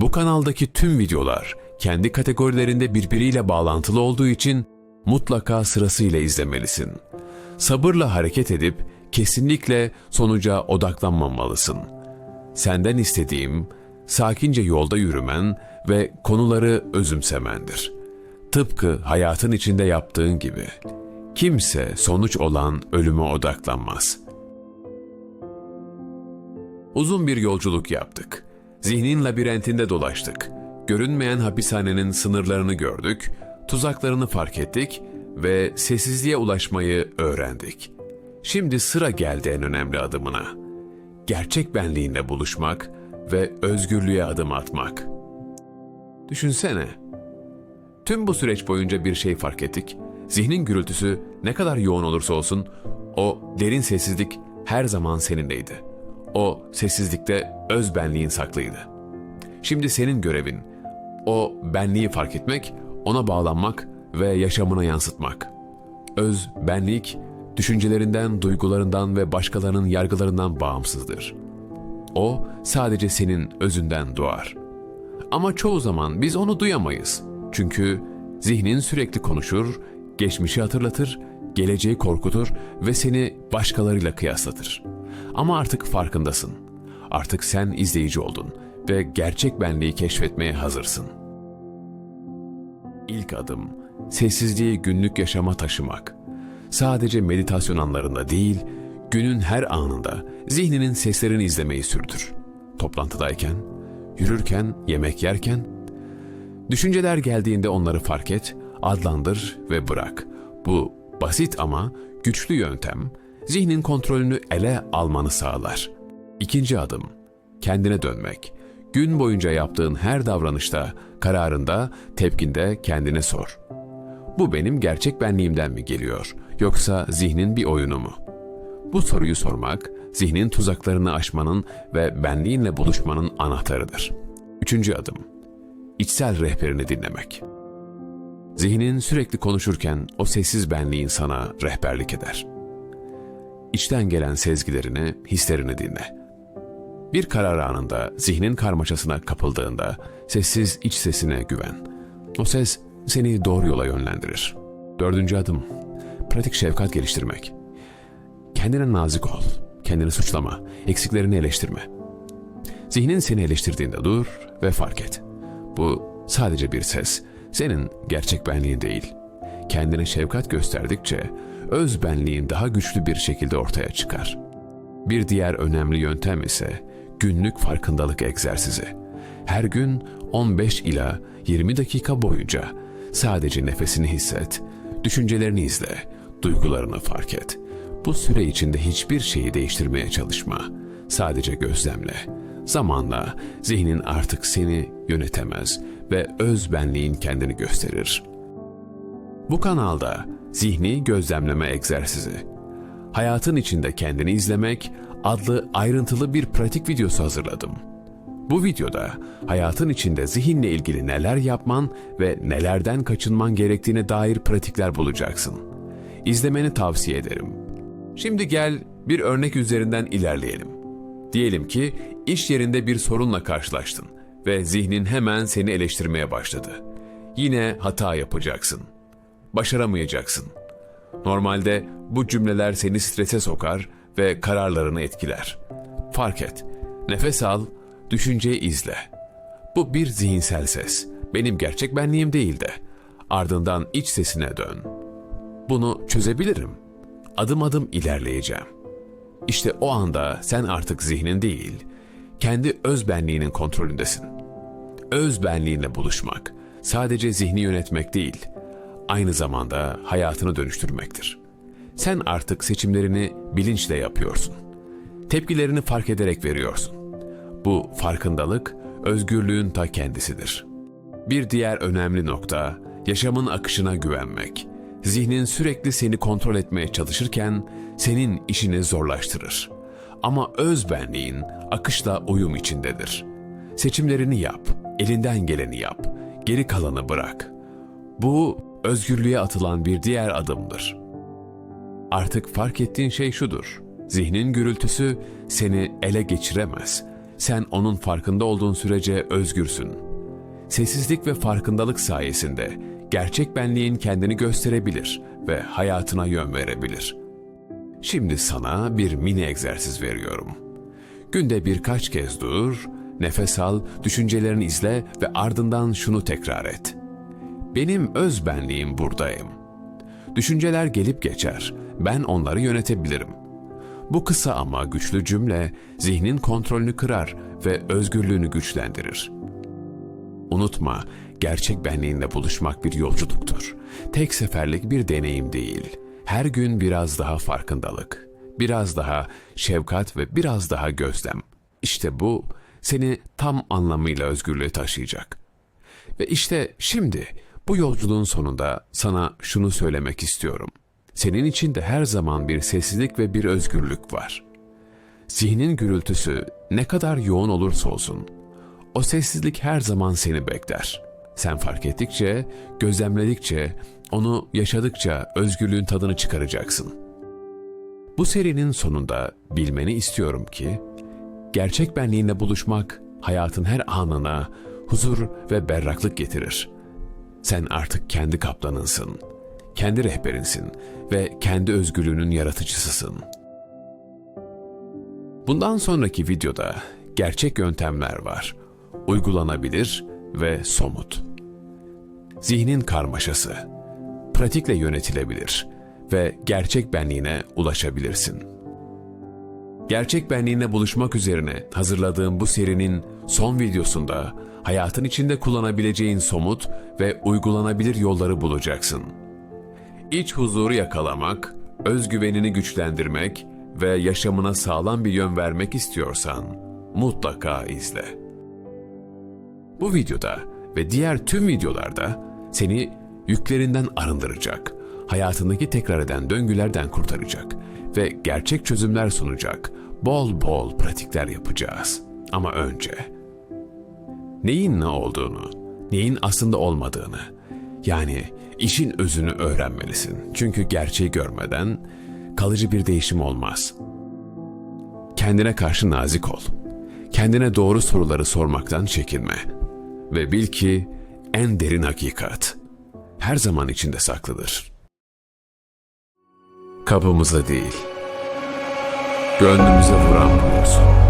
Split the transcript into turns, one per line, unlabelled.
Bu kanaldaki tüm videolar kendi kategorilerinde birbiriyle bağlantılı olduğu için mutlaka sırasıyla izlemelisin. Sabırla hareket edip kesinlikle sonuca odaklanmamalısın. Senden istediğim sakince yolda yürümen ve konuları özümsemendir. Tıpkı hayatın içinde yaptığın gibi. Kimse sonuç olan ölüme odaklanmaz. Uzun bir yolculuk yaptık. Zihnin labirentinde dolaştık. Görünmeyen hapishanenin sınırlarını gördük, tuzaklarını fark ettik ve sessizliğe ulaşmayı öğrendik. Şimdi sıra geldi en önemli adımına. Gerçek benliğinle buluşmak ve özgürlüğe adım atmak. Düşünsene. Tüm bu süreç boyunca bir şey fark ettik. Zihnin gürültüsü ne kadar yoğun olursa olsun o derin sessizlik her zaman seninleydi. O sessizlikte öz benliğin saklıydı. Şimdi senin görevin o benliği fark etmek, ona bağlanmak ve yaşamına yansıtmak. Öz benlik düşüncelerinden, duygularından ve başkalarının yargılarından bağımsızdır. O sadece senin özünden doğar. Ama çoğu zaman biz onu duyamayız. Çünkü zihnin sürekli konuşur, geçmişi hatırlatır, geleceği korkutur ve seni başkalarıyla kıyaslatır. Ama artık farkındasın. Artık sen izleyici oldun ve gerçek benliği keşfetmeye hazırsın. İlk adım sessizliği günlük yaşama taşımak. Sadece meditasyon anlarında değil, günün her anında zihninin seslerini izlemeyi sürdür. Toplantıdayken, yürürken, yemek yerken, düşünceler geldiğinde onları fark et, adlandır ve bırak. Bu basit ama güçlü yöntem zihnin kontrolünü ele almanı sağlar. İkinci adım kendine dönmek. Gün boyunca yaptığın her davranışta, kararında, tepkinde kendine sor. Bu benim gerçek benliğimden mi geliyor yoksa zihnin bir oyunu mu? Bu soruyu sormak, zihnin tuzaklarını aşmanın ve benliğinle buluşmanın anahtarıdır. Üçüncü adım, içsel rehberini dinlemek. Zihnin sürekli konuşurken o sessiz benliğin sana rehberlik eder. İçten gelen sezgilerini, hislerini dinle. Bir karar anında zihnin karmaşasına kapıldığında sessiz iç sesine güven. O ses seni doğru yola yönlendirir. Dördüncü adım, pratik şefkat geliştirmek. Kendine nazik ol, kendini suçlama, eksiklerini eleştirme. Zihnin seni eleştirdiğinde dur ve fark et. Bu sadece bir ses, senin gerçek benliğin değil. Kendine şefkat gösterdikçe öz benliğin daha güçlü bir şekilde ortaya çıkar. Bir diğer önemli yöntem ise günlük farkındalık egzersizi. Her gün 15 ila 20 dakika boyunca sadece nefesini hisset, düşüncelerini izle, duygularını fark et. Bu süre içinde hiçbir şeyi değiştirmeye çalışma. Sadece gözlemle. Zamanla zihnin artık seni yönetemez ve öz benliğin kendini gösterir. Bu kanalda zihni gözlemleme egzersizi, hayatın içinde kendini izlemek adlı ayrıntılı bir pratik videosu hazırladım. Bu videoda hayatın içinde zihinle ilgili neler yapman ve nelerden kaçınman gerektiğine dair pratikler bulacaksın. İzlemeni tavsiye ederim. Şimdi gel bir örnek üzerinden ilerleyelim. Diyelim ki iş yerinde bir sorunla karşılaştın ve zihnin hemen seni eleştirmeye başladı. Yine hata yapacaksın. Başaramayacaksın. Normalde bu cümleler seni strese sokar ve kararlarını etkiler. Fark et. Nefes al, düşünceyi izle. Bu bir zihinsel ses. Benim gerçek benliğim değil de. Ardından iç sesine dön. Bunu çözebilirim. Adım adım ilerleyeceğim. İşte o anda sen artık zihnin değil, kendi öz benliğinin kontrolündesin. Öz benliğinle buluşmak sadece zihni yönetmek değil, aynı zamanda hayatını dönüştürmektir. Sen artık seçimlerini bilinçle yapıyorsun. Tepkilerini fark ederek veriyorsun. Bu farkındalık özgürlüğün ta kendisidir. Bir diğer önemli nokta yaşamın akışına güvenmek. Zihnin sürekli seni kontrol etmeye çalışırken senin işini zorlaştırır. Ama öz benliğin akışla uyum içindedir. Seçimlerini yap, elinden geleni yap, geri kalanı bırak. Bu özgürlüğe atılan bir diğer adımdır. Artık fark ettiğin şey şudur. Zihnin gürültüsü seni ele geçiremez. Sen onun farkında olduğun sürece özgürsün. Sessizlik ve farkındalık sayesinde gerçek benliğin kendini gösterebilir ve hayatına yön verebilir. Şimdi sana bir mini egzersiz veriyorum. Günde birkaç kez dur, nefes al, düşüncelerini izle ve ardından şunu tekrar et. Benim öz benliğim buradayım. Düşünceler gelip geçer. Ben onları yönetebilirim. Bu kısa ama güçlü cümle zihnin kontrolünü kırar ve özgürlüğünü güçlendirir. Unutma, gerçek benliğinle buluşmak bir yolculuktur. Tek seferlik bir deneyim değil. Her gün biraz daha farkındalık, biraz daha şefkat ve biraz daha gözlem. İşte bu seni tam anlamıyla özgürlüğe taşıyacak. Ve işte şimdi bu yolculuğun sonunda sana şunu söylemek istiyorum. Senin içinde her zaman bir sessizlik ve bir özgürlük var. Zihnin gürültüsü ne kadar yoğun olursa olsun, o sessizlik her zaman seni bekler. Sen fark ettikçe, gözlemledikçe, onu yaşadıkça özgürlüğün tadını çıkaracaksın. Bu serinin sonunda bilmeni istiyorum ki, gerçek benliğinle buluşmak hayatın her anına huzur ve berraklık getirir. Sen artık kendi kaplanınsın, kendi rehberinsin ve kendi özgürlüğünün yaratıcısısın. Bundan sonraki videoda gerçek yöntemler var. Uygulanabilir ve somut. Zihnin karmaşası. Pratikle yönetilebilir ve gerçek benliğine ulaşabilirsin. Gerçek benliğine buluşmak üzerine hazırladığım bu serinin son videosunda hayatın içinde kullanabileceğin somut ve uygulanabilir yolları bulacaksın. İç huzuru yakalamak, özgüvenini güçlendirmek ve yaşamına sağlam bir yön vermek istiyorsan mutlaka izle. Bu videoda ve diğer tüm videolarda seni yüklerinden arındıracak, hayatındaki tekrar eden döngülerden kurtaracak ve gerçek çözümler sunacak bol bol pratikler yapacağız. Ama önce neyin ne olduğunu, neyin aslında olmadığını, yani işin özünü öğrenmelisin. Çünkü gerçeği görmeden kalıcı bir değişim olmaz. Kendine karşı nazik ol. Kendine doğru soruları sormaktan çekinme. Ve bil ki en derin hakikat her zaman içinde saklıdır. Kapımıza değil, gönlümüze vuran bulursun.